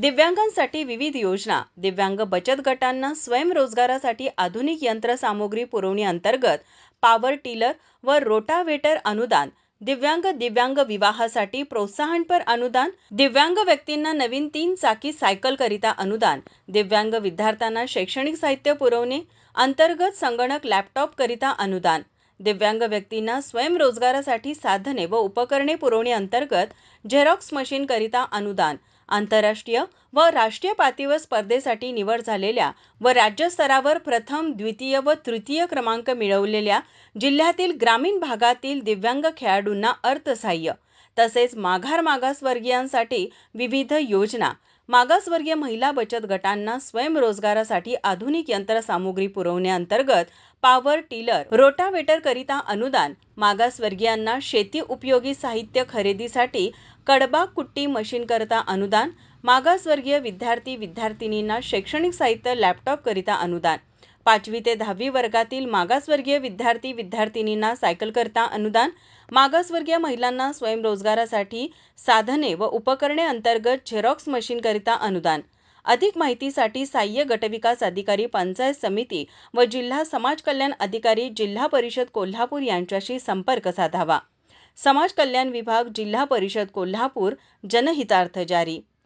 दिव्यांगांसाठी विविध योजना. दिव्यांग बचत गटांना स्वयंरोजगारासाठी आधुनिक यंत्रसामुग्री पुरवणी अंतर्गत पॉवर टिलर व रोटावेटर अनुदान. दिव्यांग दिव्यांग विवाहासाठी प्रोत्साहनपर अनुदान. दिव्यांग व्यक्तींना नवीन तीन चाकी सायकल करिता अनुदान. दिव्यांग विद्यार्थ्यांना शैक्षणिक साहित्य पुरवणे. अंतर्गत संगणक लॅपटॉप करिता अनुदान. दिव्यांग व्यक्तींना स्वयंरोजगारासाठी साधने व उपकरणे पुरवणे अंतर्गत झेरॉक्स मशीनकरिता अनुदान आंतरराष्ट्रीय व राष्ट्रीय पातळीवर स्पर्धेसाठी निवड झालेल्या व राज्यस्तरावर प्रथम द्वितीय व तृतीय क्रमांक मिळवलेल्या जिल्ह्यातील ग्रामीण भागातील दिव्यांग खेळाडूंना अर्थसहाय्य तसेच माघार मागासवर्गीयांसाठी विविध योजना. मागासवर्गीय महिला बचत गटांना स्वयंरोजगारासाठी आधुनिक यंत्रसामुग्री पुरवण्याअंतर्गत पॉवर टिलर रोटावेटर करिता अनुदान. मागासवर्गीयांना शेती उपयोगी साहित्य खरेदीसाठी कडबा कुट्टी मशीन करता अनुदान. मागासवर्गीय विद्यार्थी विद्यार्थिनींना शैक्षणिक साहित्य लॅपटॉप करिता अनुदान. पाचवी ते दहावी वर्गातील मागासवर्गीय विद्यार्थी विद्यार्थिनींना सायकलकरता अनुदान मागासवर्गीय महिलांना स्वयंरोजगारासाठी साधने व उपकरणे अंतर्गत झेरॉक्स मशीनकरिता अनुदान. अधिक माहितीसाठी सहाय्य गटविकास अधिकारी पंचायत समिती व जिल्हा समाज कल्याण अधिकारी जिल्हा परिषद कोल्हापूर यांच्याशी संपर्क साधावा. समाज कल्याण विभाग जिल्हा परिषद कोल्हापूर जनहितार्थ जारी.